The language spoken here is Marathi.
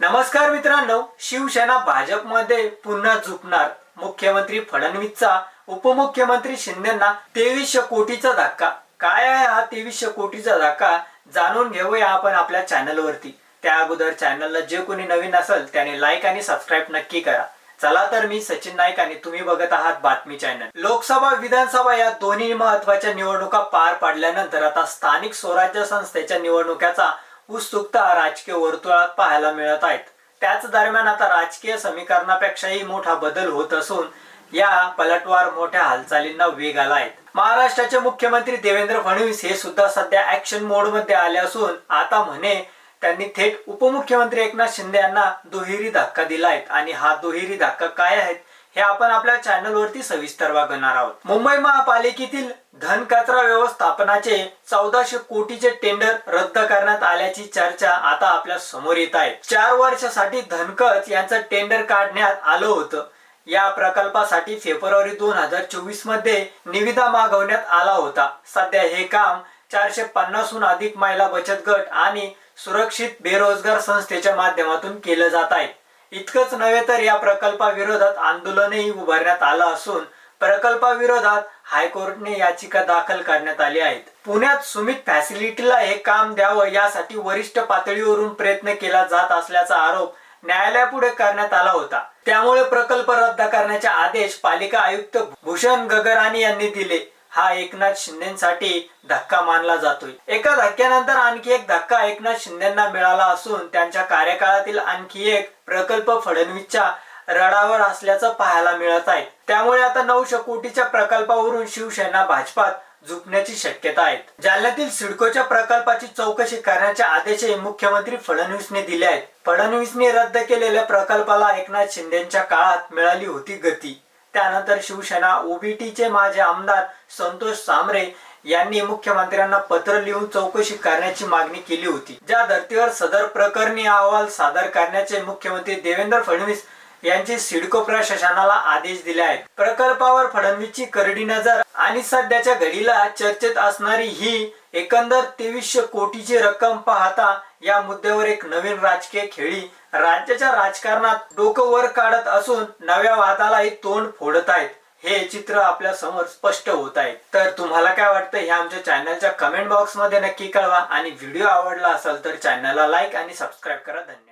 नमस्कार मित्रांनो शिवसेना भाजपमध्ये पुन्हा झुकणार. मुख्यमंत्री फडणवीसचा उपमुख्यमंत्री शिंदेना तेवीसशे कोटीचा धक्का. काय आहे हा तेवीसशे कोटीचा धक्का? जाणून घेऊया आपण आपल्या चॅनलवरती त्या अगोदर चॅनलला जे कोणी नवीन असेल त्याने लाईक आणि सबस्क्राईब नक्की करा. चला तर मी सचिन नाईक आणि तुम्ही बघत आहात बातमी चॅनल लोकसभा विधानसभा या दोन्ही महत्त्वाच्या निवडणुका पार पाडल्यानंतर आता स्थानिक स्वराज्य संस्थेच्या निवडणुकाचा उत्सुकता राजकीय वर्तुळात पाहायला मिळत आहेत. त्याच दरम्यान आता राजकीय समीकरणापेक्षाही मोठा बदल होत असून या पलटवार मोठ्या हालचालींना वेग आला आहे. महाराष्ट्राचे मुख्यमंत्री देवेंद्र फडणवीस हे सुद्धा सध्या ऍक्शन मोडमध्ये आले असून आता म्हणे त्यांनी थेट उपमुख्यमंत्री एकनाथ शिंदे यांना दुहेरी धक्का दिला आहे. आणि हा दुहेरी धक्का काय आहेत हे आपण आपल्या चॅनलवरती सविस्तर बघणार आहोत. मुंबई महापालिकेतील धन कचरा व्यवस्थापनाचे चौदाशे कोटीचे टेंडर रद्द करण्यात आल्याची चर्चा आता आपल्यासमोर येत आहे. चार वर्षासाठी धनकच यांचं टेंडर काढण्यात आलं होतं. या प्रकल्पासाठी फेब्रुवारी दोन हजार चोवीसमध्ये निविदा मागवण्यात आला होता. सध्या हे काम चारशे पन्नासहून अधिक महिला बचत गट आणि सुरक्षित बेरोजगार संस्थेच्या माध्यमातून केलं जात आहे. इतकंच नव्हे तर या प्रकल्पाविरोधात आंदोलनही उभारण्यात आलं असून प्रकल्पाविरोधात हायकोर्टने याचिका दाखल करण्यात आली आहेत. पुण्यात सुमित फॅसिलिटीला हे काम द्यावं यासाठी वरिष्ठ पातळीवरून प्रयत्न केला जात असल्याचा आरोप न्यायालयापुढे करण्यात आला होता. त्यामुळे प्रकल्प रद्द करण्याचे आदेश पालिका आयुक्त भूषण गगराणी यांनी दिले. हा एकनाथ शिंदेसाठी धक्का मानला जातोय. एका धक्क्यानंतर आणखी एक धक्का एकनाथ शिंदेना मिळाला असून त्यांच्या कार्यकाळातील आणखी एक प्रकल्प फडणवीसच्या रडावर असल्याचं पाहायला मिळत आहे. त्यामुळे आता नऊशे कोटीच्या प्रकल्पावरून शिवसेना भाजपात झुकण्याची शक्यता आहे. जालन्यातील सिडकोच्या प्रकल्पाची चौकशी करण्याचे आदेशही मुख्यमंत्री फडणवीसने दिले आहेत. फडणवीसने रद्द केलेल्या प्रकल्पाला एकनाथ शिंदेच्या काळात मिळाली होती गती. त्यानंतर शिवसेना ओबीटीचे माजी आमदार संतोष सामरे यांनी मुख्यमंत्र्यांना पत्र लिहून चौकशी करण्याची मागणी केली होती. ज्या धर्तीवर सदर प्रकरणी अहवाल सादर करण्याचे मुख्यमंत्री देवेंद्र फडणवीस यांचे सिडको प्रशासनाला आदेश दिले आहेत. प्रकल्पावर फडणवीसची करडी नजर आणि सध्याच्या घडीला चर्चेत असणारी ही एकंदर तेवीसशे कोटीची रक्कम पाहता या मुद्द्यावर एक नवीन राजकीय खेळी राज्याच्या राजकारणात डोकं वर काढत असून नव्या वादालाही तोंड फोडत आहेत. हे चित्र आपल्यासमोर स्पष्ट होत आहे. तर तुम्हाला काय वाटतं हे आमच्या चॅनलच्या कमेंट बॉक्समध्ये नक्की कळवा आणि व्हिडिओ आवडला असेल तर चॅनलला लाईक आणि सबस्क्राईब करा. धन्यवाद.